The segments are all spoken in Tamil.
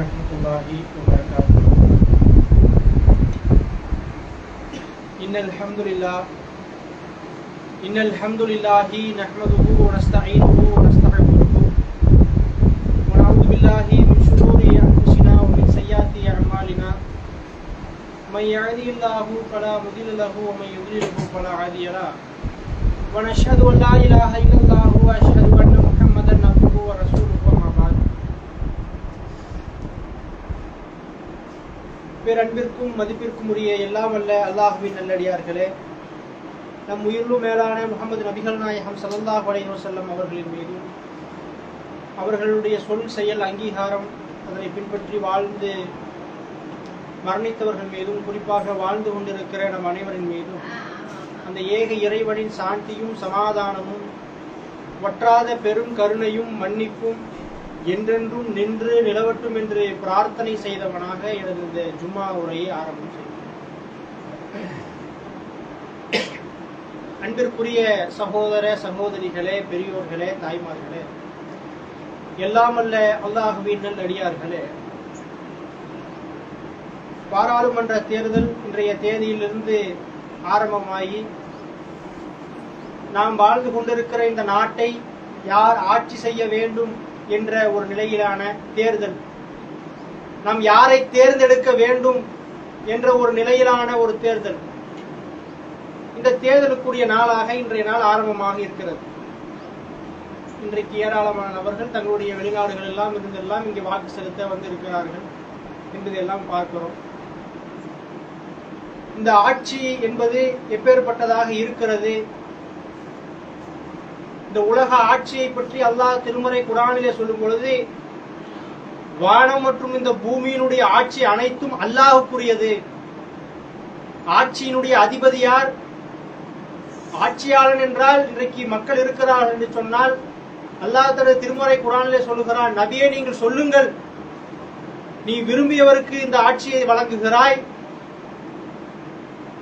ورحمة الله وبركاته. إن الحمد لله إن الحمد لله نحمده ونستعينه ونستغفره. ونعوذ بالله من شرور أنفسنا ومن سيئات أعمالنا. من يهده الله فلا مضل له ومن يضلله فلا هادي له. ونشهد أن لا إله إلا الله وأشهد أن محمدا عبده ورسوله. பேரன்பிற்கும் மதிப்பிற்கும் உரிய எல்லாம் அல்ல அல்லாஹுவின் நல்லடியார்களே நம் உயிரிலும் மேலான முகமது நபிகள் நாயகம் ஸல்லல்லாஹு அலைஹி வஸல்லம் அவர்களின் மீதும் அவர்களுடைய சொல் செயல் அங்கீகாரம் அதனை பின்பற்றி வாழ்ந்து மரணித்தவர்கள் மீதும் குறிப்பாக வாழ்ந்து கொண்டிருக்கிற நம் அனைவரின் மீதும் அந்த ஏக இறைவனின் சாந்தியும் சமாதானமும் வற்றாத பெரும் கருணையும் மன்னிப்பும் என்றென்றும் நின்று நிலவட்டும் என்று பிரார்த்தனை செய்தவனாக எனது இந்த ஜும்மா உரையை ஆரம்பம் செய்தேன் அன்பிற்குரிய சகோதர சகோதரிகளே பெரியோர்களே தாய்மார்களே எல்லாமல்ல அல்லாஹுவின் நல்லடியார்களே பாராளுமன்ற தேர்தல் இன்றைய தேதியிலிருந்து ஆரம்பமாகி நாம் வாழ்ந்து கொண்டிருக்கிற இந்த நாட்டை யார் ஆட்சி செய்ய வேண்டும் என்ற ஒரு நிலையிலான தேர்தல். நாம் யாரை தேர்ந்தெடுக்க வேண்டும் என்ற ஒரு நிலையிலான ஒரு தேர்தல். இந்த தேர்தலுக்குரிய நாளாக இன்றைய நாள் ஆரம்பமாக இருக்கிறது. இன்றைக்கு ஏராளமான நபர்கள் தங்களுடைய வெளிநாடுகள் எல்லாம் இருந்தெல்லாம் இங்கே வாக்கு செலுத்த வந்திருக்கிறார்கள் என்பதையெல்லாம் பார்க்கிறோம். இந்த ஆட்சி என்பது எப்பேற்பட்டதாக இருக்கிறது இந்த உலக ஆட்சியை பற்றி அல்லாஹ் திருமறை குரானிலே சொல்லும் பொழுது வானம் மற்றும் இந்த பூமியினுடைய ஆட்சி அனைத்தும் அல்லாஹுக்குரியது ஆட்சியினுடைய அதிபதி யார்? ஆட்சியாளன் என்றால் இன்றைக்கு மக்கள் இருக்கிறார்கள் என்று சொன்னால் அல்லாஹ் தனது திருமறை குரானிலே சொல்லுகிறான் நபியே நீங்கள் சொல்லுங்கள். நீ விரும்பியவருக்கு இந்த ஆட்சியை வழங்குகிறாய்.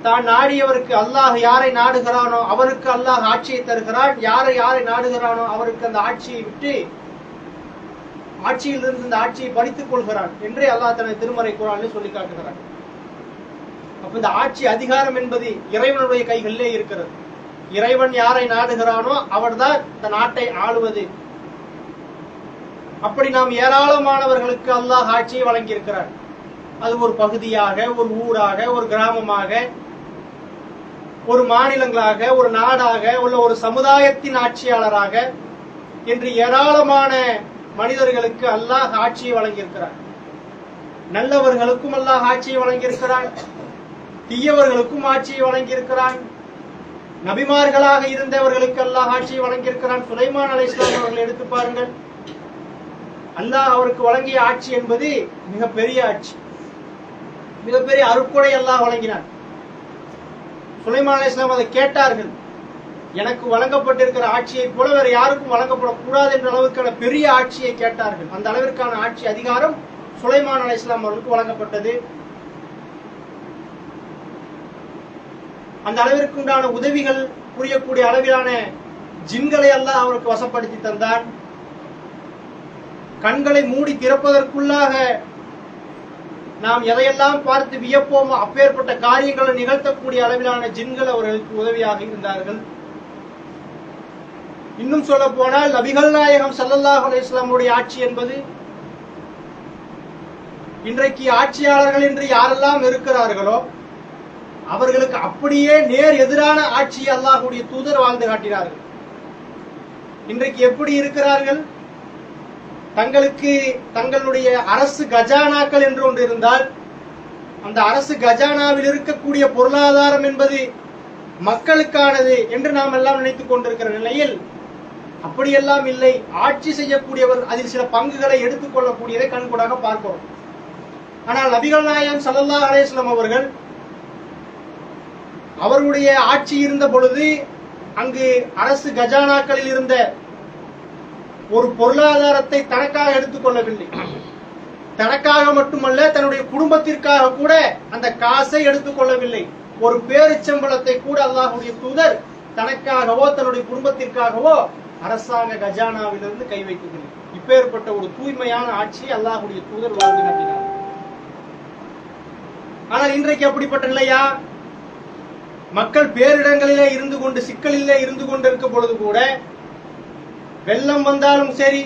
தான் நாடியவருக்கு அல்லாஹ் யாரை நாடுகிறானோ அவருக்கு அல்லாஹ் ஆட்சியை தருகிறான். யாரை யாரை நாடுகிறானோ அவருக்கு அந்த ஆட்சியை விட்டு ஆட்சியில் இருந்து இந்த ஆட்சியை பறித்துக் கொள்கிறான் என்றே அல்லாஹ் தனது திருமறை குரானில் சொல்லி காட்டுகிறான். அப்ப இந்த ஆட்சி அதிகாரம் என்பது இறைவனுடைய கைகளிலே இருக்கிறது. இறைவன் யாரை நாடுகிறானோ அவர்தான் இந்த நாட்டை ஆளுவது. அப்படி நாம் ஏராளமானவர்களுக்கு அல்லாஹ் ஆட்சியை வழங்கியிருக்கிறார் அது ஒரு பகுதியாக ஒரு ஊராக ஒரு கிராமமாக ஒரு மாநிலங்களாக ஒரு நாடாக உள்ள ஒரு சமுதாயத்தின் ஆட்சியாளராக இன்று ஏராளமான மனிதர்களுக்கு அல்லாஹ் ஆட்சியை வழங்கியிருக்கிறார். நல்லவர்களுக்கும் அல்லாஹ் ஆட்சியை வழங்கியிருக்கிறான். தீயவர்களுக்கும் ஆட்சியை வழங்கியிருக்கிறான். நபிமார்களாக இருந்தவர்களுக்கு அல்லாஹ் ஆட்சியை வழங்கியிருக்கிறான். சுலைமான் அலை இஸ்லாம் அவர்கள் எடுத்து பாருங்கள். அல்லாஹ் அவருக்கு வழங்கிய ஆட்சி என்பது மிகப்பெரிய ஆட்சி. மிகப்பெரிய அருக்குடை அல்லாஹ் வழங்கினான். சுலைமான் இஸ்லாம் அதை கேட்டார்கள். எனக்கு வழங்கப்பட்டிருக்கிற ஆட்சியை போல வேறு யாருக்கும் வழங்கப்படக்கூடாது என்ற அளவுக்கான பெரிய ஆட்சியை கேட்டார்கள். அந்த அளவிற்கான ஆட்சி அதிகாரம் சுலைமான் அலி இஸ்லாம் அவர்களுக்கு வழங்கப்பட்டது. அந்த அளவிற்கு உண்டான உதவிகள் புரியக்கூடிய அளவிலான ஜின்களை எல்லாம் அவருக்கு வசப்படுத்தி தந்தான். கண்களை மூடி திறப்பதற்குள்ளாக நாம் எதையெல்லாம் பார்த்து வியப்போமோ அப்பேற்பட்ட காரியங்களை நிகழ்த்தக்கூடிய அளவிலான ஜின்கள் அவர்களுக்கு உதவியாக இருந்தார்கள். இன்னும் சொல்ல போனால் நபிகள் நாயகம் சல்லல்லாஹ் அலைஹி ஆட்சி என்பது இன்றைக்கு ஆட்சியாளர்கள் என்று யாரெல்லாம் இருக்கிறார்களோ அவர்களுக்கு அப்படியே நேர் எதிரான ஆட்சியை அல்லாஹுடைய தூதர் வாழ்ந்து காட்டினார்கள். இன்றைக்கு எப்படி இருக்கிறார்கள்? தங்களுக்கு தங்களுடைய அரசு கஜானாக்கள் என்று ஒன்று இருந்தால் அந்த அரசு கஜானாவில் இருக்கக்கூடிய பொருளாதாரம் என்பது மக்களுக்கானது என்று நாம் எல்லாம் நினைத்துக் கொண்டிருக்கிற நிலையில் அப்படியெல்லாம் இல்லை. ஆட்சி செய்யக்கூடியவர் அதில் சில பங்குகளை எடுத்துக் கொள்ளக்கூடியதை கண்கூடாக பார்க்கிறோம். ஆனால் நபிகள் நாயகம் சல்லல்லா அலைஹி அவர்கள் அவர்களுடைய ஆட்சி இருந்த பொழுது அங்கு அரசு கஜானாக்களில் இருந்த ஒரு பொருளாதாரத்தை தனக்காக எடுத்துக்கொள்ளவில்லை தனக்காக மட்டுமல்ல தன்னுடைய குடும்பத்திற்காக கூட அந்த காசை எடுத்துக்கொள்ளவில்லை ஒரு பேரிச்சம்பளத்தை கூட அல்லாஹுடைய தூதர் தனக்காகவோ தன்னுடைய குடும்பத்திற்காகவோ அரசாங்க கஜானாவிலிருந்து கை வைக்கவில்லை. இப்பேற்பட்ட ஒரு தூய்மையான ஆட்சி அல்லாஹுடைய தூதர் வாழ்ந்து காட்டினார். ஆனால் இன்றைக்கு அப்படிப்பட்ட நிலையா? மக்கள் பேரிடங்களிலே இருந்து கொண்டு சிக்கலிலே இருந்து கொண்டிருக்கும் பொழுது கூட வெள்ளம் வந்தாலும் சரி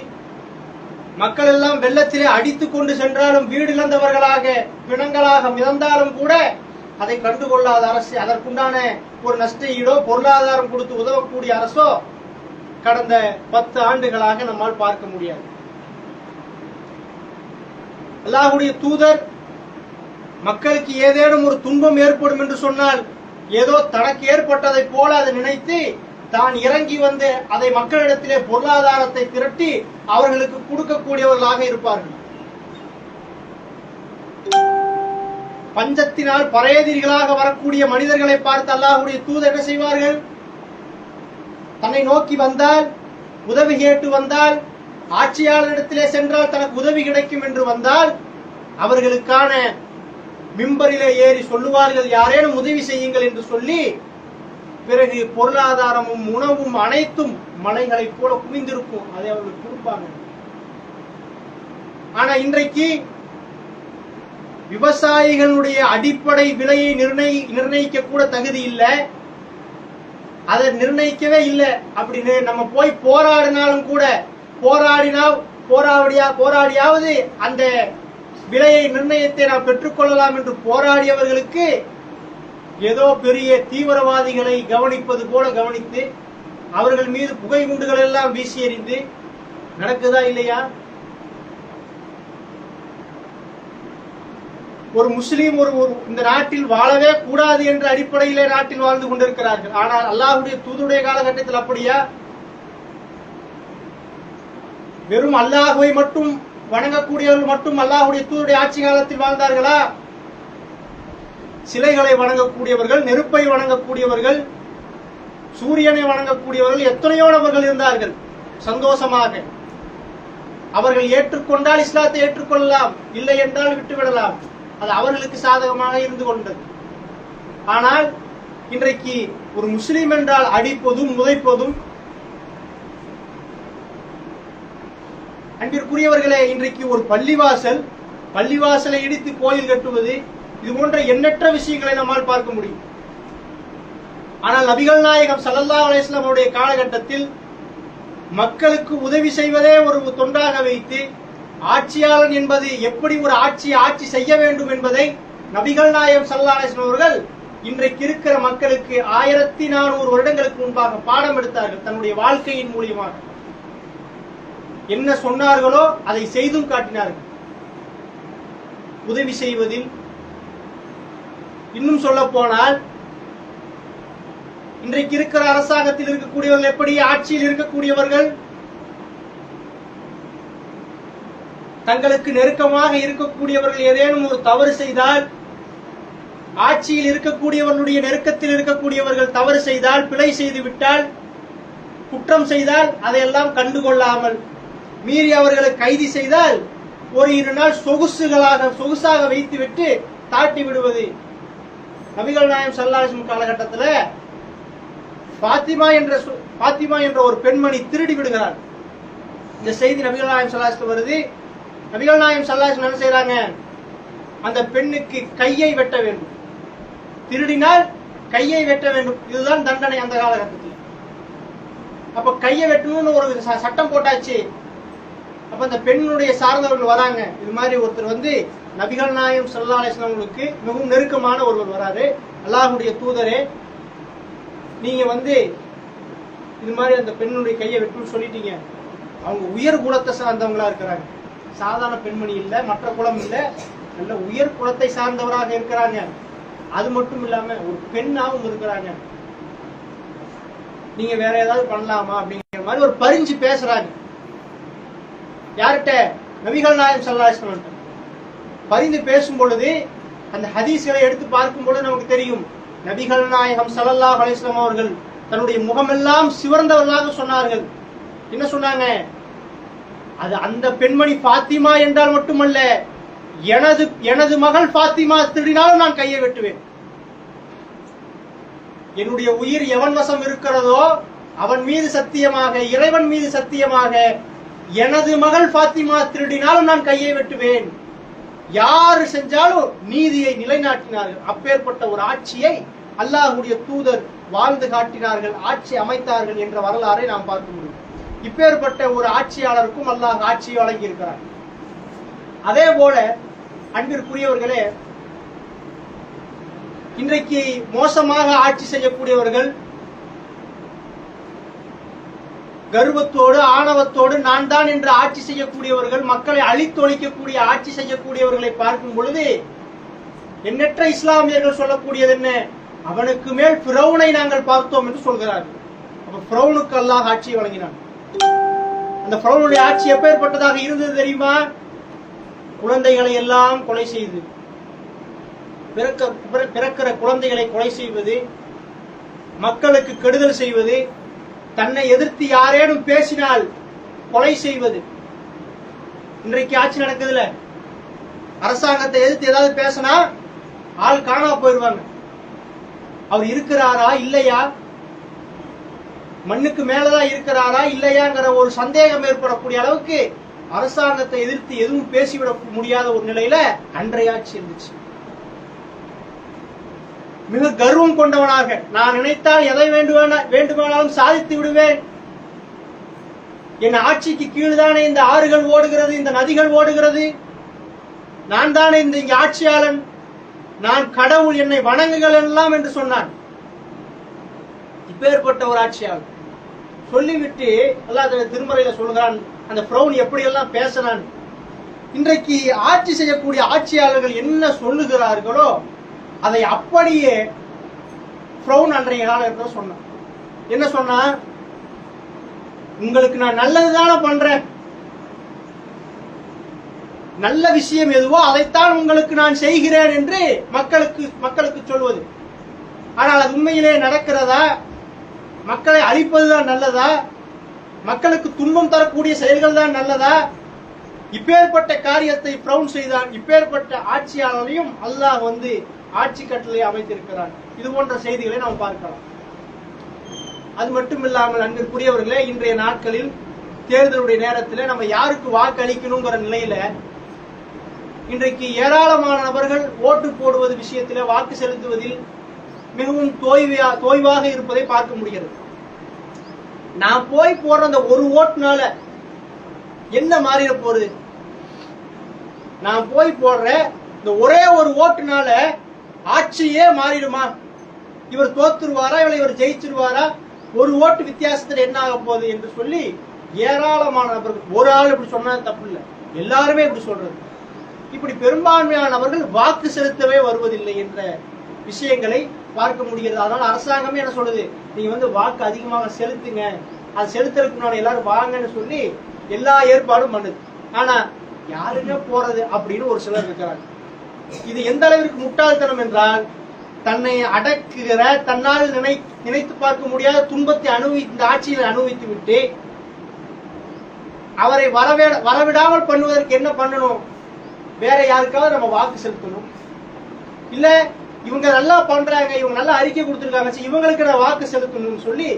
மக்கள் எல்லாம் வெள்ளத்திலே அடித்துக் கொண்டு சென்றாலும் வீடு இழந்தவர்களாக பிணங்களாக மிதந்தாலும் கூட அதை கண்டுகொள்ளாத அரசு அதற்குண்டான ஒரு நஷ்ட ஈடோ பொருளாதாரம் கொடுத்து உதவக்கூடிய அரசோ கடந்த பத்து ஆண்டுகளாக நம்மால் பார்க்க முடியாது. அல்லாஹுடைய தூதர் மக்களுக்கு ஏதேனும் ஒரு துன்பம் ஏற்படும் என்று சொன்னால் ஏதோ தனக்கு ஏற்பட்டதை போல அதை நினைத்து தான் இறங்கி வந்து அதை மக்களிடத்திலே பொருளாதாரத்தை திரட்டி அவர்களுக்கு கொடுக்கக்கூடியவர்களாக இருப்பார்கள். பஞ்சத்தினால் பரையதிரிகளாக வரக்கூடிய மனிதர்களை பார்த்து அல்லாஹுடைய தூதர் என்ன செய்வார்கள்? தன்னை நோக்கி வந்தால் உதவி கேட்டு வந்தால் ஆட்சியாளரிடத்திலே சென்றால் தனக்கு உதவி கிடைக்கும் என்று வந்தால் அவர்களுக்கான மிம்பரிலே ஏறி சொல்லுவார்கள் யாரேனும் உதவி செய்யுங்கள் என்று சொல்லி பிறகு பொருளாதாரமும் உணவும் அனைத்தும் மலைகளைப் போல குவிந்திருக்கும். அதை அவர்கள் கொடுப்பாங்க ஆனா இன்றைக்கு விவசாயிகளுடைய அடிப்படை விலையை நிர்ணயி நிர்ணயிக்க கூட தகுதி இல்லை. அதை நிர்ணயிக்கவே இல்லை அப்படின்னு நம்ம போய் போராடினாலும் கூட போராடினா போராடியா போராடியாவது அந்த விலையை நிர்ணயத்தை நாம் பெற்றுக்கொள்ளலாம் என்று போராடியவர்களுக்கு ஏதோ பெரிய தீவிரவாதிகளை கவனிப்பது போல கவனித்து அவர்கள் மீது புகை குண்டுகள் எல்லாம் வீசி எறிந்து நடக்குதா இல்லையா? ஒரு முஸ்லீம் ஒரு இந்த நாட்டில் வாழவே கூடாது என்ற அடிப்படையிலே நாட்டில் வாழ்ந்து கொண்டிருக்கிறார்கள். ஆனால் அல்லாஹுடைய தூதுடைய காலகட்டத்தில் அப்படியா? வெறும் அல்லாஹுவை மட்டும் வணங்கக்கூடியவர்கள் மட்டும் அல்லாஹுடைய தூதுடைய ஆட்சி காலத்தில் வாழ்ந்தார்களா? சிலைகளை வணங்கக்கூடியவர்கள் நெருப்பை வணங்கக்கூடியவர்கள் சூரியனை வணங்கக்கூடியவர்கள் எத்தனையோ நபர்கள் இருந்தார்கள். சந்தோஷமாக. அவர்கள் ஏற்றுக்கொண்டால் இஸ்லாத்தை ஏற்றுக்கொள்ளலாம். இல்லை என்றால் விட்டுவிடலாம். அது அவர்களுக்கு சாதகமாக இருந்து கொண்டது. ஆனால் இன்றைக்கு ஒரு முஸ்லீம் என்றால் அடிப்பதும் முதைப்பதும் அன்பிற்குரியவர்களே இன்றைக்கு ஒரு பள்ளிவாசல் பள்ளிவாசலை இடித்து கோயில் கட்டுவது இது போன்ற எண்ணற்ற விஷயங்களை நம்மால் பார்க்க முடியும். ஆனால் நபிகள் நாயகம் சல்லல்லா அலிஸ்லாம் அவருடைய காலகட்டத்தில் மக்களுக்கு உதவி செய்வதே ஒரு தொண்டாக வைத்து ஆட்சியாளன் என்பது எப்படி ஒரு ஆட்சி ஆட்சி செய்ய வேண்டும் என்பதை நபிகள் நாயகம் சல்லா அலிஸ்லாம் அவர்கள் இன்றைக்கு இருக்கிற மக்களுக்கு ஆயிரத்தி நானூறு வருடங்களுக்கு முன்பாக பாடம் எடுத்தார்கள் தன்னுடைய வாழ்க்கையின் மூலியமாக. என்ன சொன்னார்களோ அதை செய்தும் காட்டினார்கள். உதவி செய்வதில் இன்னும் சொல்ல போனால் இன்றைக்கு இருக்கிற அரசாங்கத்தில் இருக்கக்கூடியவர்கள் எப்படி ஆட்சியில் இருக்கக்கூடியவர்கள் தங்களுக்கு நெருக்கமாக இருக்கக்கூடியவர்கள் ஏதேனும் ஒரு தவறு செய்தால் ஆட்சியில் இருக்கக்கூடியவர்களுடைய நெருக்கத்தில் இருக்கக்கூடியவர்கள் தவறு செய்தால் பிழை செய்து விட்டால் குற்றம் செய்தால் அதையெல்லாம் கண்டுகொள்ளாமல் மீறி அவர்களை கைது செய்தால் ஒரு இரு நாள் சொகுசுகளாக சொகுசாக வைத்துவிட்டு தாட்டி விடுவது நபிகள் நாயம் சல்லாசம் காலகட்டத்தில் பாத்திமா என்ற சொ- பாத்திமா என்ற ஒரு பெண்மணி திருடி விடுகிறார் இந்த செய்தி நபிகள் நாயம் சல்லாஹம் வருது. நபிகள் நாயம் சல்லாசம் என்ன செய்யறாங்க அந்த பெண்ணுக்கு கையை வெட்ட வேண்டும். திருடினால் கையை வெட்ட வேண்டும். இதுதான் தண்டனை அந்த காலகட்டத்தில். அப்ப கையை வெட்டணும்னு ஒரு ச- சட்டம் போட்டாச்சு. அப்ப அந்த பெண்ணுடைய சார்ந்தவர்கள் வராங்க. இது மாதிரி ஒருத்தர் வந்து நபிகள் நாயம் சல்லா அலிஸ்லாமங்களுக்கு மிகவும் நெருக்கமான ஒருவர் வராரு. அல்லாஹுடைய தூதரே நீங்க வந்து இது மாதிரி அந்த பெண்ணுடைய கையை வெட்டுன்னு சொல்லிட்டீங்க. அவங்க உயர் குலத்தை சார்ந்தவங்களா இருக்கிறாங்க. சாதாரண பெண்மணி இல்ல மற்ற குலம் இல்ல நல்ல உயர் குலத்தை சார்ந்தவராக இருக்கிறாங்க. அது மட்டும் இல்லாம ஒரு பெண்ணாவும் இருக்கிறாங்க. நீங்க வேற ஏதாவது பண்ணலாமா அப்படிங்கிற மாதிரி ஒரு பரிஞ்சு பேசுறாங்க. யார்கிட்ட? நபிகள் நாயம் சல்லாஹ் பரிந்து பேசும் பொழுது அந்த ஹதீஸ்களை எடுத்து பார்க்கும் பொழுது நமக்கு தெரியும். நபிகள் நாயகம் ஸல்லல்லாஹு அலைஹி அவர்கள் தன்னுடைய முகமெல்லாம் சிவந்தவர்களாக சொன்னார்கள். என்ன சொன்னாங்க? அது அந்த பெண்மணி பாத்திமா என்றால் மட்டுமல்ல எனது எனது மகள் பாத்திமா திருடினாலும் நான் கையை வெட்டுவேன். என்னுடைய உயிர் எவன் வசம் இருக்கிறதோ அவன் மீது சத்தியமாக இறைவன் மீது சத்தியமாக எனது மகள் ஃபாத்திமா திருடினாலும் நான் கையை வெட்டுவேன். யாரு செஞ்சாலும் நீதியை நிலைநாட்டினார்கள் அப்பேற்பட்ட ஒரு ஆட்சியை அல்லாஹுடைய தூதர் வாழ்ந்து காட்டினார்கள் ஆட்சி அமைத்தார்கள் என்ற வரலாறை நாம் பார்க்க முடியும். இப்பேற்பட்ட ஒரு ஆட்சியாளருக்கும் அல்லாஹ் ஆட்சி வழங்கி இருக்கிறார் அதே போல அன்பிற்குரியவர்களே இன்றைக்கு மோசமாக ஆட்சி செய்யக்கூடியவர்கள் கர்வத்தோடு ஆணவத்தோடு நான் தான் என்று ஆட்சி செய்யக்கூடியவர்கள் மக்களை அழித்தொழிக்கக்கூடிய ஆட்சி செய்யக்கூடியவர்களை பார்க்கும் பொழுது எண்ணற்ற இஸ்லாமியர்கள் சொல்லக்கூடியது என்ன? அவனுக்கு மேல் பிரவுனை நாங்கள் பார்த்தோம் என்று சொல்கிறார்கள். அப்ப பிரவுனுக்கு அல்லாஹ் ஆட்சியை வழங்கினான். அந்த பிரவுனுடைய ஆட்சி எப்பேற்பட்டதாக இருந்தது தெரியுமா? குழந்தைகளை எல்லாம் கொலை செய்து. பிறக்க பிற- பிறக்கிற குழந்தைகளை கொலை செய்வது மக்களுக்கு கெடுதல் செய்வது தன்னை எதிர்த்து யாரேனும் பேசினால் கொலை செய்வது. இன்றைக்கு ஆட்சி நடக்குதுல. அரசாங்கத்தை எதிர்த்து ஏதாவது பேசினா ஆள் காணா போயிடுவாங்க. அவர் இருக்கிறாரா இல்லையா? மண்ணுக்கு மேலதான் இருக்கிறாரா இல்லையாங்கிற ஒரு சந்தேகம் ஏற்படக்கூடிய அளவுக்கு அரசாங்கத்தை எதிர்த்து எதுவும் பேசிவிட முடியாத ஒரு நிலையில அன்றைய ஆட்சி இருந்துச்சு. மிக கர்வம் கொண்டவனாக நான் நினைத்தால் எதை வேண்டுமானா வேண்டுமானாலும் சாதித்து விடுவேன். என் ஆட்சிக்கு கீழ்தானே இந்த ஆறுகள் ஓடுகிறது இந்த நதிகள் ஓடுகிறது. நான் தானே இந்த இங்க ஆட்சியாளன். நான் கடவுள் என்னை வணங்குகள் எல்லாம் என்று சொன்னான். இப்பேற்பட்ட ஒரு ஆட்சியாளன். சொல்லிவிட்டு எல்லாம் திருமறையில சொல்கிறான் அந்த பிரவுன் எப்படி எல்லாம் பேசினான்? இன்றைக்கு ஆட்சி செய்யக்கூடிய ஆட்சியாளர்கள் என்ன சொல்லுகிறார்களோ அதை அப்படியே பிரவுன் அன்றைய இருக்கிற சொன்னான் என்ன சொன்னா உங்களுக்கு நான் நல்லதுதானே பண்றேன். நல்ல விஷயம் எதுவோ அதைத்தான் உங்களுக்கு நான் செய்கிறேன் என்று மக்களுக்கு மக்களுக்கு சொல்வது. ஆனால் அது உண்மையிலே நடக்கிறதா? மக்களை அழிப்பதுதான் நல்லதா? மக்களுக்கு துன்பம் தரக்கூடிய செயல்கள் தான் நல்லதா? இப்பேற்பட்ட காரியத்தை ப்ரௌன் செய்தான். இப்பேற்பட்ட ஆட்சியாளரையும் அல்லாஹ் வந்து ஆட்சி கட்டளை அமைத்திருக்கிறார். இது போன்ற செய்திகளை நாம் பார்க்கலாம். அது மட்டும் இல்லாமல் அன்பிற்குரியவர்களே இன்றைய நாட்களில் தேர்தலுடைய நேரத்தில் நம்ம யாருக்கு வாக்களிக்கணுங்கிற நிலையில இன்றைக்கு ஏராளமான நபர்கள் ஓட்டு போடுவது விஷயத்தில் வாக்கு செலுத்துவதில் மிகவும் தோய்வியா தோய்வாக இருப்பதை பார்க்க முடிகிறது. நான் போய் போடுற அந்த ஒரு ஓட்டுனால என்ன மாறிட போகுது? நான் போய் போடுற இந்த ஒரே ஒரு ஓட்டுனால ஆட்சியே மாறிடுமா? இவர் தோத்துருவாரா? இவளை இவர் ஜெயிச்சிருவாரா? ஒரு ஓட்டு வித்தியாசத்தில் என்ன ஆக போகுது என்று சொல்லி ஏராளமான நபர்கள் ஒரு ஆள் இப்படி சொன்னது தப்பு இல்லை எல்லாருமே இப்படி சொல்றது. இப்படி பெரும்பான்மையான நபர்கள் வாக்கு செலுத்தவே வருவதில்லை என்ற விஷயங்களை பார்க்க முடிகிறது. அதனால அரசாங்கமே என்ன சொல்லுது? நீங்க வந்து வாக்கு அதிகமாக செலுத்துங்க. அது செலுத்துறதுக்கு முன்னாடி எல்லாரும் வாங்கன்னு சொல்லி எல்லா ஏற்பாடும் பண்ணுது. ஆனா யாருமே போறது அப்படின்னு ஒரு சிலர் இருக்கிறாங்க. இது எந்த அளவிற்கு முட்டாள்தனம் என்றால் தன்னை அடக்குகிற தன்னால் நினை நினைத்து பார்க்க முடியாத துன்பத்தை அனுபவி இந்த ஆட்சியில் அனுபவித்து விட்டு அவரை வரவே வரவிடாமல் பண்ணுவதற்கு என்ன பண்ணணும்? வேற யாருக்காவது நம்ம வாக்கு செலுத்தணும். இல்ல இவங்க நல்லா பண்றாங்க இவங்க நல்லா அறிக்கை கொடுத்துருக்காங்க இவங்களுக்கு நான் வாக்கு செலுத்தணும்னு சொல்லி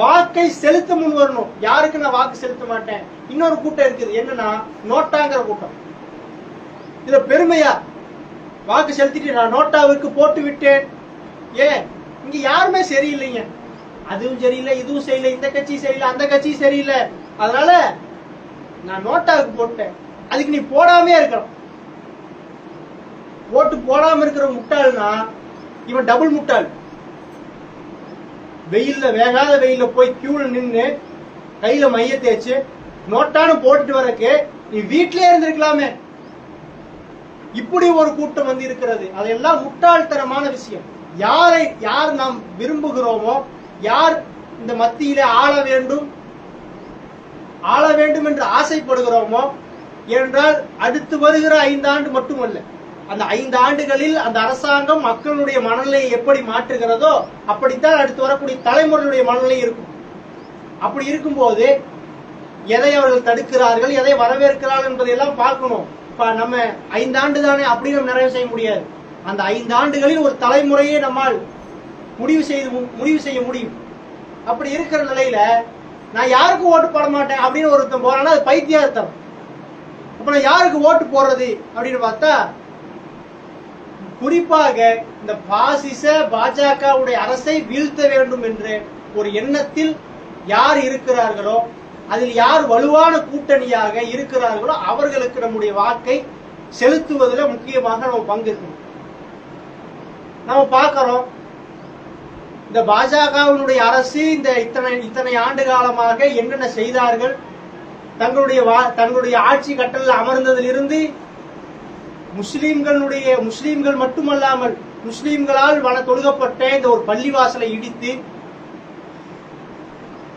வாக்கை செலுத்த முன் வரணும். யாருக்கு நான் வாக்கு செலுத்த மாட்டேன்? இன்னொரு கூட்டம் இருக்குது. என்னன்னா நோட்டாங்கிற கூட்டம். இதுல பெருமையா? வாக்கு செலுத்திட்டு நான் நோட்டாவிற்கு போட்டு விட்டேன். ஏன்? இங்க யாருமே சரியில்லைங்க. அதுவும் சரியில்லை இதுவும் சரியில்லை இந்த கட்சி சரியில்லை அந்த கட்சி சரியில்லை. அதனால நான் நோட்டாவுக்கு போட்டேன் அதுக்கு நீ போடாமே இருக்கணும். ஓட்டு போடாம இருக்கிற முட்டாள்னா இவன் டபுள் முட்டாள். வெயில்ல வேகாத வெயில்ல போய் கியூல நின்று கையில மைய தேய்ச்சு நோட்டானு போட்டுட்டு வரக்கு நீ வீட்லயே இருந்திருக்கலாமே. இப்படி ஒரு கூட்டம் வந்து இருக்கிறது அதெல்லாம் முட்டாள்தனமான விஷயம். யாரை யார் நாம் விரும்புகிறோமோ யார் இந்த மத்தியில ஆள வேண்டும் ஆள வேண்டும் என்று ஆசைப்படுகிறோமோ என்றால் அடுத்து வருகிற ஐந்தாண்டு மட்டுமல்ல. அந்த ஐந்து ஆண்டுகளில் அந்த அரசாங்கம் மக்களுடைய மனநிலையை எப்படி மாற்றுகிறதோ அப்படித்தான் அடுத்து வரக்கூடிய தலைமுறையுடைய மனநிலை இருக்கும். அப்படி இருக்கும்போது எதை அவர்கள் தடுக்கிறார்கள் எதை வரவேற்கிறார்கள் என்பதையெல்லாம் பார்க்கணும். இப்ப நம்ம ஐந்தாண்டு தானே அப்படி நம்ம நிறைவு செய்ய முடியாது. அந்த ஐந்து ஆண்டுகளில் ஒரு தலைமுறையே நம்மால் முடிவு செய்து முடிவு செய்ய முடியும். அப்படி இருக்கிற நிலையில நான் யாருக்கும் ஓட்டு போட மாட்டேன் அப்படின்னு ஒருத்தன் போறான்னா அது பைத்தியார்த்தம் அப்ப நான் யாருக்கு ஓட்டு போடுறது அப்படின்னு பார்த்தா குறிப்பாக இந்த பாசிச பாஜகவுடைய அரசை வீழ்த்த வேண்டும் என்று ஒரு எண்ணத்தில் யார் இருக்கிறார்களோ அதில் யார் வலுவான கூட்டணியாக இருக்கிறார்களோ அவர்களுக்கு நம்முடைய வாக்கை செலுத்துவதில் முக்கியமாக நம்ம பங்கு இருக்கணும் நம்ம பார்க்கிறோம் இந்த பாஜகவினுடைய அரசு இந்த இத்தனை இத்தனை ஆண்டு காலமாக என்னென்ன செய்தார்கள் தங்களுடைய வா- தங்களுடைய ஆட்சி கட்டலில் அமர்ந்ததிலிருந்து முஸ்லீம்களுடைய முஸ்லீம்கள் மட்டுமல்லாமல் முஸ்லீம்களால் வன தொழுகப்பட்ட இந்த ஒரு பள்ளிவாசலை இடித்து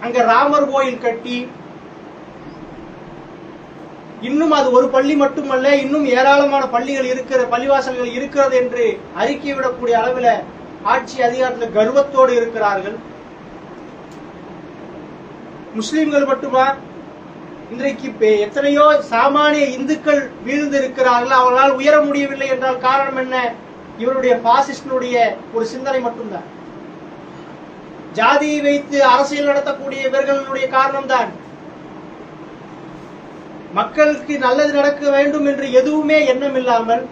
அங்க ராமர் கோயில் கட்டி இன்னும் அது ஒரு பள்ளி மட்டுமல்ல இன்னும் ஏராளமான பள்ளிகள் இருக்கிற பள்ளிவாசல்கள் இருக்கிறது என்று அறிக்கை விடக்கூடிய அளவில் ஆட்சி அதிகாரத்தில் கர்வத்தோடு இருக்கிறார்கள். முஸ்லிம்கள் மட்டுமா? இன்றைக்கு எத்தனையோ சாமானிய இந்துக்கள் வீழ்ந்து இருக்கிறார்கள். அவர்களால் உயர முடியவில்லை என்றால் காரணம் என்ன? இவருடைய பாசிஸ்டினுடைய ஒரு சிந்தனை மட்டும்தான். ஜாதியை வைத்து அரசியல் நடத்தக்கூடிய இவர்களுடைய காரணம்தான். மக்களுக்கு நல்லது நடக்க வேண்டும் என்று எதுவுமே எண்ணம் இல்லாமல்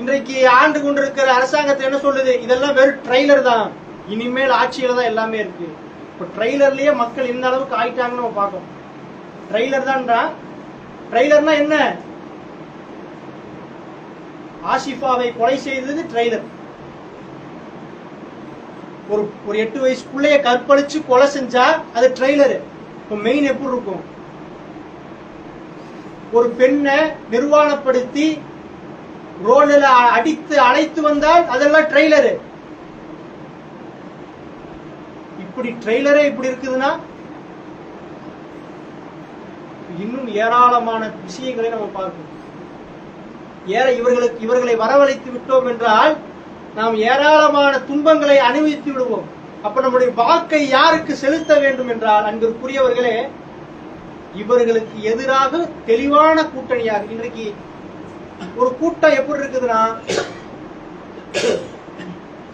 இன்றைக்கு ஆண்டு கொண்டிருக்கிற அரசாங்கத்தை என்ன சொல்லுது? இதெல்லாம் வெறும் ட்ரெய்லர் தான். இனிமேல் ஆட்சியில தான் எல்லாமே இருக்கு. இப்ப ட்ரெய்லர்லயே மக்கள் எந்த அளவுக்கு ஆயிட்டாங்கன்னு நம்ம பார்க்கணும். ட்ரெய்லர் தான்டா. ட்ரெய்லர்னா என்ன? ஆஷிஃபாவை கொலை செய்தது ட்ரெய்லர் ஒரு ஒரு எட்டு வயசு பிள்ளைய கற்பழிச்சு கொலை செஞ்சா அது ட்ரெய்லர் இப்போ மெயின் எப்படி இருக்கும்? ஒரு பெண்ணை நிர்வாணப்படுத்தி ரோடில் அடித்து அழைத்து வந்தால் அதெல்லாம் ட்ரெய்லரு. இப்படி ட்ரெய்லரே இப்படி இருக்குதுன்னா? இன்னும் ஏராளமான விஷயங்களை நம்ம பார்க்கணும். ஏற இவர்களுக்கு இவர்களை வரவழைத்து விட்டோம் என்றால் நாம் ஏராளமான துன்பங்களை அனுபவித்து விடுவோம். அப்ப நம்முடைய வாக்கை யாருக்கு செலுத்த வேண்டும் என்றால் அன்பிற்குரியவர்களே இவர்களுக்கு எதிராக தெளிவான கூட்டணியாக இன்றைக்கு ஒரு கூட்டம் எப்படி இருக்குதுன்னா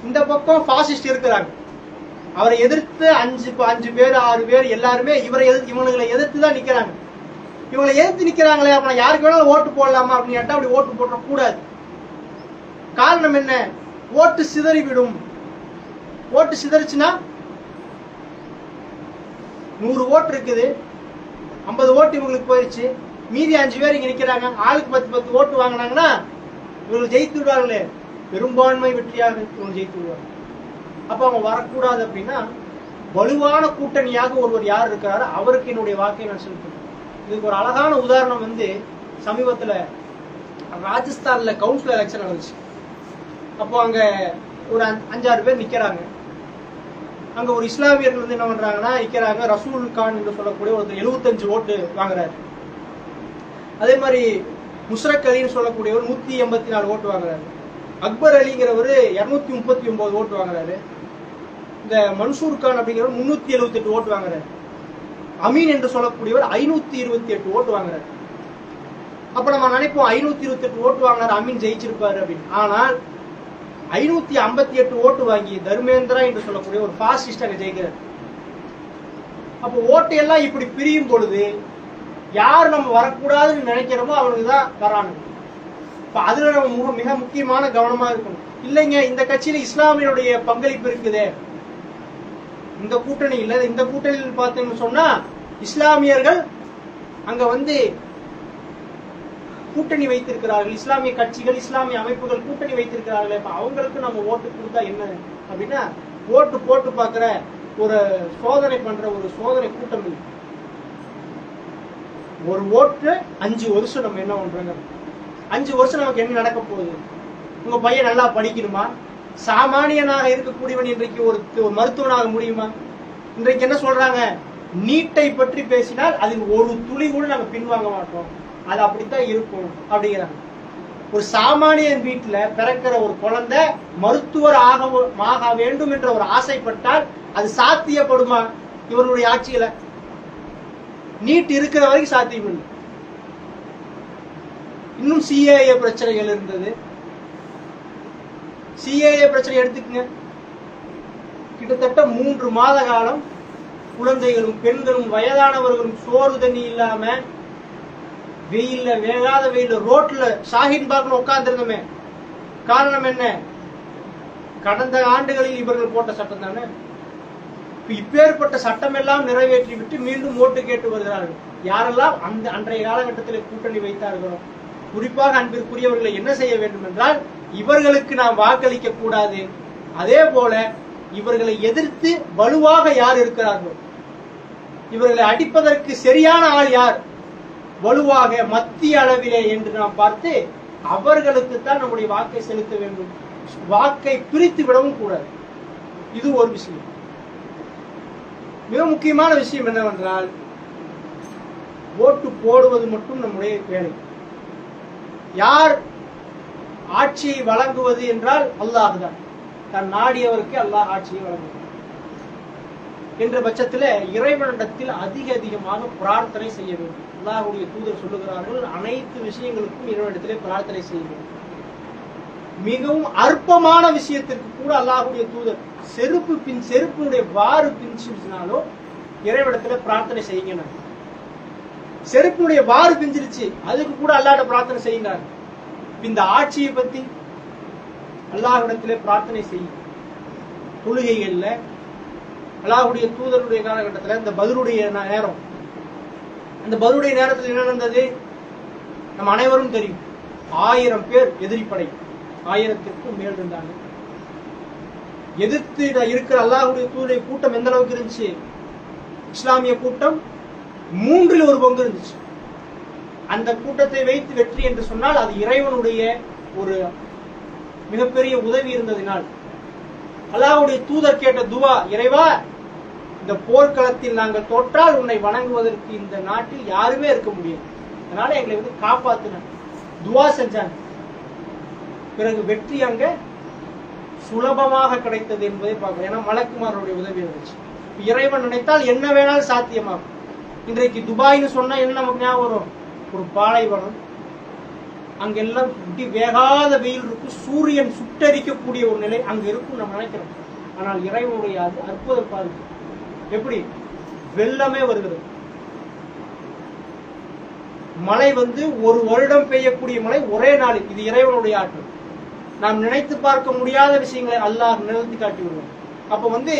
இந்த பக்கம் பாசிஸ்ட் இருக்கிறாங்க. அவரை எதிர்த்து அஞ்சு அஞ்சு பேர் ஆறு பேர் எல்லாருமே இவரை எதிர்த்து இவனுங்களை எதிர்த்து தான் நிக்கிறாங்க. இவங்களை எதிர்த்து நிக்கிறாங்களே அப்ப யாருக்கு வேணாலும் ஓட்டு போடலாமா அப்படின்னு கேட்டா அப்படி ஓட்டு போட கூடாது காரணம் என்ன? ஓட்டு சிதறிவிடும். ஓட்டு சிதறிச்சுன்னா நூறு ஓட்டு இருக்குது. ஐம்பது ஓட்டு இவங்களுக்கு போயிடுச்சு மீதி அஞ்சு பேர் இங்க நிக்கிறாங்க. ஆளுக்கு பத்து பத்து ஓட்டு வாங்கினாங்கன்னா இவங்க ஜெயித்து விடுவாங்களே பெரும்பான்மை வெற்றியாக இவங்க ஜெயித்து விடுவாங்க அப்ப அவங்க வரக்கூடாது அப்படின்னா வலுவான கூட்டணியாக ஒருவர் யார் இருக்கிறாரோ அவருக்கு என்னுடைய வாக்கை நான் செலுத்தணும் இதுக்கு ஒரு அழகான உதாரணம் வந்து சமீபத்துல ராஜஸ்தான்ல கவுன்சில் எலெக்ஷன் நடந்துச்சு. அப்போ அங்க ஒரு அஞ்சாறு பேர் நிக்கிறாங்க. அங்க ஒரு இஸ்லாமியர்கள் வந்து என்ன பண்றாங்கன்னா நிக்கிறாங்க ரசூல் கான் என்று சொல்லக்கூடிய ஒருத்தர் 75 ஓட்டு வாங்குறாரு. அதே மாதிரி முஷ்ரக் அலின்னு சொல்லக்கூடியவர் நூத்தி எண்பத்தி நாலு ஓட்டு வாங்குறாரு. அக்பர் அலிங்கிறவர் இருநூத்தி முப்பத்தி ஒன்பது ஓட்டு வாங்குறாரு. இந்த மன்சூர் கான் அப்படிங்கிறவர் முன்னூத்தி எழுபத்தி எட்டு ஓட்டு வாங்குறாரு. அமீன் என்று சொல்லக்கூடியவர் ஐநூத்தி இருபத்தி எட்டு ஓட்டு வாங்குறாரு. அப்ப நம்ம நினைப்போம் ஐநூத்தி இருபத்தி எட்டு ஓட்டு வாங்குறாரு அமீன் ஜெயிச்சிருப்பாரு அப்படின்னு. ஆனால் ஐநூத்தி ஐம்பத்தி எட்டு ஓட்டு வாங்கி தர்மேந்திரா என்று சொல்லக்கூடிய ஒரு பாசிஸ்ட் அங்க ஜெயிக்கிறார். அப்போ ஓட்டு எல்லாம் இப்படி பிரியும் பொழுது யார் நம்ம வரக்கூடாதுன்னு நினைக்கிறோமோ அவனுக்கு தான் வரானுங்க. இப்ப அதுல நம்ம மிக முக்கியமான கவனமா இருக்கணும். இல்லைங்க இந்த கட்சியில இஸ்லாமியருடைய பங்களிப்பு இருக்குதே. இந்த கூட்டணி இல்ல இந்த கூட்டணியில் பார்த்தீங்கன்னு சொன்னா இஸ்லாமியர்கள் அங்க வந்து கூட்டணி வைத்திருக்கிறார்கள். இஸ்லாமிய கட்சிகள் இஸ்லாமிய அமைப்புகள் கூட்டணி வைத்திருக்கிறார்கள் இப்ப அவங்களுக்கு நம்ம ஓட்டு கொடுத்தா என்ன? அப்படின்னா ஓட்டு போட்டு பார்க்குற ஒரு சோதனை பண்ற ஒரு சோதனை கூட்டம் இது. ஒரு ஓட்டு அஞ்சு வருஷம் நம்ம என்ன பண்றோங்க? அஞ்சு வருஷம் நமக்கு என்ன நடக்க போகுது? உங்க பையன் நல்லா படிக்கணுமா? சாமானியனாக இருக்கக்கூடியவன் இன்றைக்கு ஒரு மருத்துவனாக முடியுமா? இன்றைக்கு என்ன சொல்றாங்க? நீட்டை பற்றி பேசினால் அதில் ஒரு துளி கூட நாங்கள் பின்வாங்க மாட்டோம். அது அப்படித்தான் இருக்கும் அப்படிங்கிறாங்க. ஒரு சாமானியன் வீட்டுல பிறக்கிற ஒரு குழந்தை மருத்துவர் ஆக ஆக வேண்டும் என்ற ஒரு ஆசைப்பட்டால் அது சாத்தியப்படுமா? இவருடைய ஆட்சியில நீட் இருக்கிற வரைக்கும் சாத்தியம் இல்லை. இன்னும் சிஏஏ பிரச்சனைகள் இருந்தது. சிஏஏ பிரச்சனை எடுத்துக்கங்க. கிட்டத்தட்ட மூன்று மாத காலம் குழந்தைகளும் பெண்களும் வயதானவர்களும் சோறு தண்ணி இல்லாம வெயில்ல வேகாத வெயில்ல ரோட்ல ஷாஹின் பாக்னு உட்கார்ந்துருந்தோமே. காரணம் என்ன? கடந்த ஆண்டுகளில் இவர்கள் போட்ட சட்டம் தானே? இப்பேற்பட்ட சட்டம் எல்லாம் நிறைவேற்றி விட்டு மீண்டும் ஓட்டு கேட்டு வருகிறார்கள். யாரெல்லாம் அந்த அன்றைய காலகட்டத்தில் கூட்டணி வைத்தார்களோ குறிப்பாக அன்பிற்குரியவர்களை என்ன செய்ய வேண்டும் என்றால் இவர்களுக்கு நாம் வாக்களிக்க கூடாது. அதே போல இவர்களை எதிர்த்து வலுவாக யார் இருக்கிறார்களோ? இவர்களை அடிப்பதற்கு சரியான ஆள் யார்? வலுவாக மத்திய அளவிலே என்று நாம் பார்த்து அவர்களுக்கு தான் நம்முடைய வாக்கை செலுத்த வேண்டும். வாக்கை பிரித்து விடவும் கூடாது. இது ஒரு விஷயம். மிக முக்கியமான விஷயம் என்னவென்றால் ஓட்டு போடுவது மட்டும் நம்முடைய வேலை. யார் ஆட்சியை வழங்குவது என்றால் அல்லாஹ் தான். தன் நாடியவருக்கு அல்லாஹ் ஆட்சியை வழங்குவார் என்ற பட்சத்தில் இறைவனிடத்தில் அதிக அதிகமாக பிரார்த்தனை செய்ய வேண்டும். அல்லாஹுடைய தூதர் சொல்லுகிறார்கள் அனைத்து விஷயங்களுக்கும் இறைவனிடத்திலே பிரார்த்தனை செய்ய மிகவும் அற்பமான விஷயத்திற்கு கூட அல்லாஹுடைய தூதர் செருப்பு பின் செருப்பினுடைய வாறு பிஞ்சிருச்சுனாலோ இறைவிடத்துல பிரார்த்தனை செய்யுங்க செருப்பினுடைய வாறு பிஞ்சிருச்சு அதுக்கு கூட அல்லாஹ்ட்ட பிரார்த்தனை செய்யுங்க இந்த ஆட்சியை பத்தி அல்லாஹ்விடத்திலே பிரார்த்தனை செய்யும் தொழுகைகள்ல அல்லாஹுடைய தூதருடைய காலகட்டத்தில் இந்த பதிலுடைய நேரம் அந்த பதிலுடைய நேரத்தில் என்ன நடந்தது? நம்ம அனைவரும் தெரியும். ஆயிரம் பேர் எதிரிப்படை ஆயிரத்திற்கும் மேல் இருந்தாங்க எதிர்த்து இருக்கிற அல்லாஹுடைய தூதரை கூட்டம் எந்த அளவுக்கு இருந்துச்சு? இஸ்லாமிய கூட்டம் மூன்றில் ஒரு பங்கு இருந்துச்சு. அந்த கூட்டத்தை வைத்து வெற்றி என்று சொன்னால் அது இறைவனுடைய ஒரு மிகப்பெரிய உதவி இருந்ததினால். அல்லாஹுடைய தூதர் கேட்ட துவா இறைவா இந்த போர்க்களத்தில் நாங்கள் தோற்றால் உன்னை வணங்குவதற்கு இந்த நாட்டில் யாருமே இருக்க முடியாது. அதனால எங்களை வந்து காப்பாத்தினாங்க துவா செஞ்சாங்க. பிறகு வெற்றி அங்க சுலபமாக கிடைத்தது என்பதை பார்க்கணும் ஏன்னா மலக்குமாரோடைய உதவி இருந்துச்சு இறைவன் நினைத்தால் என்ன வேணாலும் சாத்தியமாகும். இன்றைக்கு துபாய்னு சொன்னா என்ன நமக்கு ஞாபகம் வரும்? ஒரு பாலைவனம் அங்கெல்லாம் இப்படி வேகாத வெயில் இருக்கும். சூரியன் சுட்டரிக்கக்கூடிய ஒரு நிலை அங்க இருக்கும் நம்ம நினைக்கிறோம். ஆனால் இறைவனுடைய அது அற்புதம் பாருங்க எப்படி? வெள்ளமே வருகிறது. மழை வந்து ஒரு வருடம் பெய்யக்கூடிய மழை ஒரே நாளில். இது இறைவனுடைய ஆற்றல். நாம் நினைத்து பார்க்க முடியாத விஷயங்களை அல்லாஹ் நிறுத்தி காட்டி வருவோம் அப்ப வந்து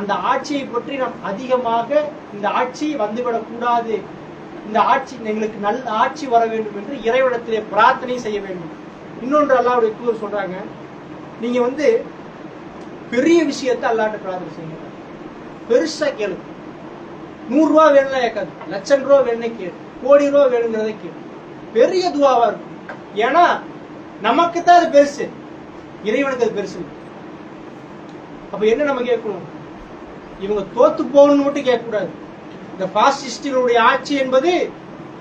அந்த ஆட்சியை பற்றி நாம் அதிகமாக இந்த ஆட்சி வந்துவிடக்கூடாது. இந்த ஆட்சி எங்களுக்கு நல்ல ஆட்சி வர வேண்டும் என்று இறைவனத்திலே பிரார்த்தனை செய்ய வேண்டும். இன்னொன்று அல்லாவுடைய தூதர் சொல்றாங்க நீங்க வந்து பெரிய விஷயத்தை அல்லாட்ட பிரார்த்தனை செய்யுங்க. பெருசா கேளு. நூறு ரூபா வேணும்னா கேட்காது. லட்சம் ரூபா வேணும்னே கேளு. கோடி ரூபா வேணுங்கிறத கேளு. பெரிய துவாவா இருக்கும். ஏன்னா நமக்கு தான் அது பெருசு. இறைவனுக்கு அது பெருசு. அப்ப என்ன நம்ம கேட்கணும்? இவங்க தோத்து போகணும்னு மட்டும் கேட்கக்கூடாது. இந்த பாசிஸ்டுகளுடைய ஆட்சி என்பது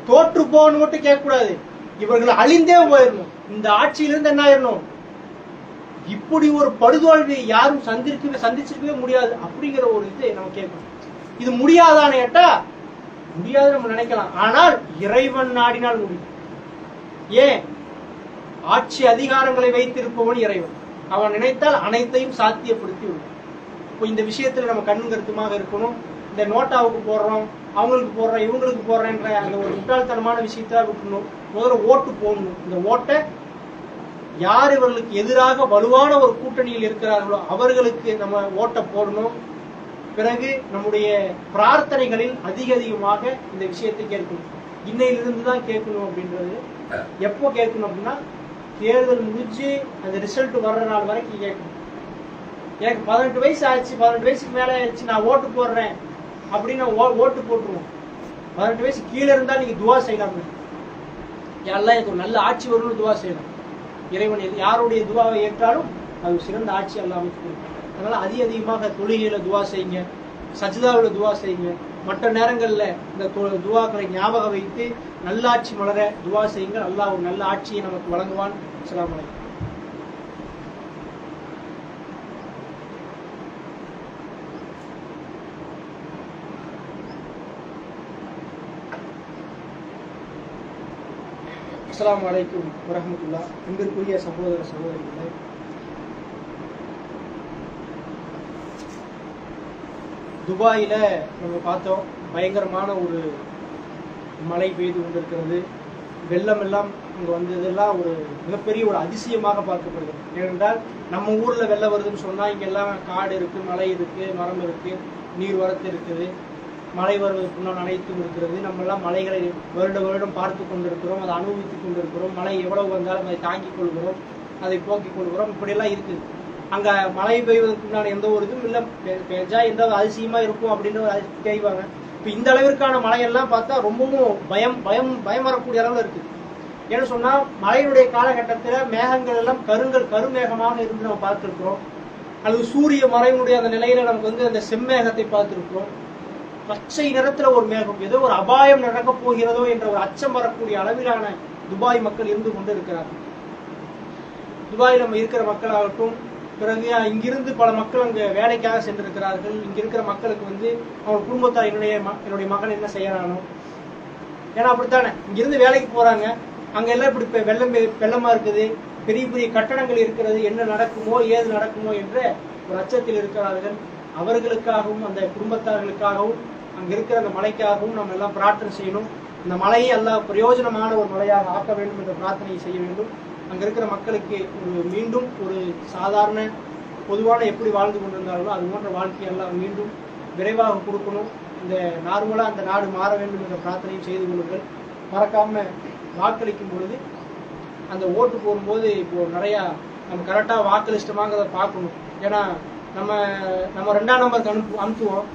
தோற்று போகணும்னு மட்டும் கேட்கக்கூடாது. இவர்கள் அழிந்தே போயிடணும். இந்த ஆட்சியிலிருந்து என்ன ஆயிடணும்? இப்படி ஒரு படுதோல்வியை யாரும் சந்திருக்கவே சந்திச்சிருக்கவே முடியாது அப்படிங்கிற ஒரு இது நம்ம கேட்கணும். இது முடியாதான்னு கேட்டா முடியாது நம்ம நினைக்கலாம். ஆனால் இறைவன் நாடினால் முடியும். ஏன்? ஆட்சி அதிகாரங்களை வைத்திருப்பவன் இறைவன். அவன் நினைத்தால் அனைத்தையும் சாத்தியப்படுத்தி விடும் இப்போ இந்த விஷயத்துல நம்ம கண்ணும் கருத்துமாக இருக்கணும். இந்த நோட்டாவுக்கு போடுறோம் அவங்களுக்கு போடுறோம் இவங்களுக்கு போடுறேன்ற அந்த ஒரு முட்டாள்தனமான விஷயத்த விட்டுணும் முதல்ல ஓட்டு போடணும். இந்த ஓட்டை யார் இவர்களுக்கு எதிராக வலுவான ஒரு கூட்டணியில் இருக்கிறார்களோ அவர்களுக்கு நம்ம ஓட்டை போடணும். பிறகு நம்முடைய பிரார்த்தனைகளில் அதிக அதிகமாக இந்த விஷயத்தை கேட்கணும். இன்னையிலிருந்து தான் கேட்கணும் அப்படின்றது. எப்போ கேட்கணும் அப்படின்னா தேர்தல் முடிஞ்சு அந்த ரிசல்ட் வர்ற நாள் வரைக்கும் கேட்கணும். எனக்கு பதினெட்டு வயசு ஆயிடுச்சு பதினெட்டு வயசுக்கு மேலே ஆயிடுச்சு நான் ஓட்டு போடுறேன் அப்படின்னு ஓ- ஓட்டு போட்டுருவோம். பதினெட்டு வயசு கீழே இருந்தால் நீங்கள் துவா செய்யலாம் எல்லாம் எனக்கு ஒரு நல்ல ஆட்சி வரும்னு துவா செய்யலாம். இறைவன் எது- யாருடைய துவாவை ஏற்றாலும் அது சிறந்த ஆட்சி அல்லாமல் அமைத்து கொடுக்கும். அதனால அதிக அதிகமாக தொழுகையில துவா செய்யுங்க சஜிதாவில் துவா செய்யுங்க. மற்ற நேரங்களில் இந்த துவாக்களை ஞாபகம் வைத்து நல்லாட்சி மலர துவா செய்யுங்கள். அல்லாஹ் ஒரு நல்ல ஆட்சியை நமக்கு வழங்குவான். அஸ்ஸலாமு அஸ்லாம் வலைக்கும் வரமத்துல்லா அன்பிற்குரிய சகோதர சகோதரிகளே துபாயில் நம்ம பார்த்தோம் பயங்கரமான ஒரு மழை பெய்து கொண்டிருக்கிறது. வெள்ளம் எல்லாம் அங்க வந்ததெல்லாம் ஒரு மிகப்பெரிய ஒரு அதிசயமாக பார்க்கப்படுது. ஏனென்றால் நம்ம ஊரில் வெள்ளம் வருதுன்னு சொன்னால் இங்கெல்லாம் காடு இருக்குது மலை இருக்குது மரம் இருக்குது நீர் வரத்து இருக்குது. மழை வருவதற்கு முன்னால் அனைத்தும் இருக்கிறது. நம்ம எல்லாம் மலைகளை வருட வருடம் பார்த்து கொண்டிருக்கிறோம். அதை அனுபவித்துக் கொண்டிருக்கிறோம். மழை எவ்வளவு வந்தாலும் அதை தாங்கிக் கொள்கிறோம். அதை போக்கிக் கொள்கிறோம். இப்படியெல்லாம் இருக்குது அங்க மழை பெய்வதற்கு எந்த ஒரு இதுவும் இல்லை. பெஞ்சா எந்த அதிசயமாக அதிசயமா இருக்கும் அப்படின்னு ஒரு அதி- செய்வாங்க. இப்ப இந்த அளவிற்கான மழையெல்லாம் பார்த்தா ரொம்பவும் பயம் பயம் பயம் வரக்கூடிய அளவில் இருக்கு. ஏன்னு சொன்னா மழையினுடைய காலகட்டத்துல மேகங்கள் எல்லாம் கருங்கல் கருமேகமாக இருந்து நம்ம பார்த்திருக்கிறோம். அல்லது சூரிய மறைவுடைய அந்த நிலையில நமக்கு வந்து அந்த செம்மேகத்தை பார்த்திருக்கிறோம். பச்சை நிறத்துல ஒரு மேகம் ஏதோ ஒரு அபாயம் நடக்கப் போகிறதோ என்ற ஒரு அச்சம் வரக்கூடிய அளவிலான துபாய் மக்கள் இருந்து கொண்டு இருக்கிறார்கள் துபாயில் நம்ம இருக்கிற மக்களாகட்டும் பிறகு இங்கிருந்து பல மக்கள் அங்க வேலைக்காக சென்றிருக்கிறார்கள். இங்க இருக்கிற மக்களுக்கு வந்து அவங்க குடும்பத்தார் என்னுடைய ம- என்னுடைய மகன் என்ன செய்யறானோ. ஏன்னா அப்படித்தானே? இங்கிருந்து வேலைக்கு போறாங்க. அங்க எல்லாம் இப்படி வெள்ளம் வெள்ளமா இருக்குது. பெரிய பெரிய கட்டடங்கள் இருக்கிறது. என்ன நடக்குமோ ஏது நடக்குமோ என்ற ஒரு அச்சத்தில் இருக்கிறார்கள். அவர்களுக்காகவும் அந்த குடும்பத்தார்களுக்காகவும் அங்கே இருக்கிற அந்த மலைக்காகவும் நம்ம எல்லாம் பிரார்த்தனை செய்யணும். இந்த மலையை எல்லாம் பிரயோஜனமான ஒரு மலையாக ஆக்க வேண்டும் என்ற பிரார்த்தனையை செய்ய வேண்டும். அங்கே இருக்கிற மக்களுக்கு ஒரு மீண்டும் ஒரு சாதாரண பொதுவான எப்படி வாழ்ந்து கொண்டிருந்தார்களோ அது போன்ற வாழ்க்கையெல்லாம் மீண்டும் விரைவாக கொடுக்கணும். இந்த நார்மலாக அந்த நாடு மாற வேண்டும் என்ற பிரார்த்தனையும் செய்து கொள்ளுங்கள். மறக்காம வாக்களிக்கும் பொழுது அந்த ஓட்டு போடும்போது இப்போ நிறையா நம்ம கரெக்டா வாக்களிச்சிட்டோமாங்கிறத பார்க்கணும். ஏன்னா நம்ம நம்ம ரெண்டாம் நம்பருக்கு அனுப்பு அனுப்புவோம்.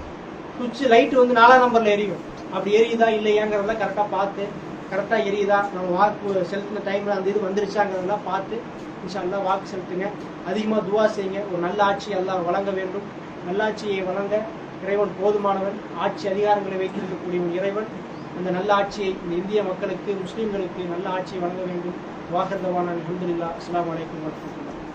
சுவிட்ச் லைட்டு வந்து நாலாம் நம்பரில் எரியும். அப்படி எரியுதா இல்லையாங்கிறதெல்லாம் கரெக்டாக பார்த்து கரெக்டாக எரியுதா? நம்ம வாக்கு செலுத்தின டைமில் அந்த இது வந்துருச்சாங்கிறதெல்லாம் பார்த்து இன்ஷா வாக்கு செலுத்துங்க. அதிகமாக துவா செய்யுங்க. ஒரு நல்ல ஆட்சி எல்லாம் வழங்க வேண்டும். நல்லாட்சியை வழங்க இறைவன் போதுமானவன். ஆட்சி அதிகாரங்களை வைத்திருக்கக்கூடிய ஒரு இறைவன். அந்த நல்ல ஆட்சியை இந்த இந்திய மக்களுக்கு முஸ்லீம்களுக்கு நல்ல ஆட்சியை வழங்க வேண்டும். வாகர்தவான அலமதுல்லா அஸ்லாம் வலைக்கம் வரமத்துல்லா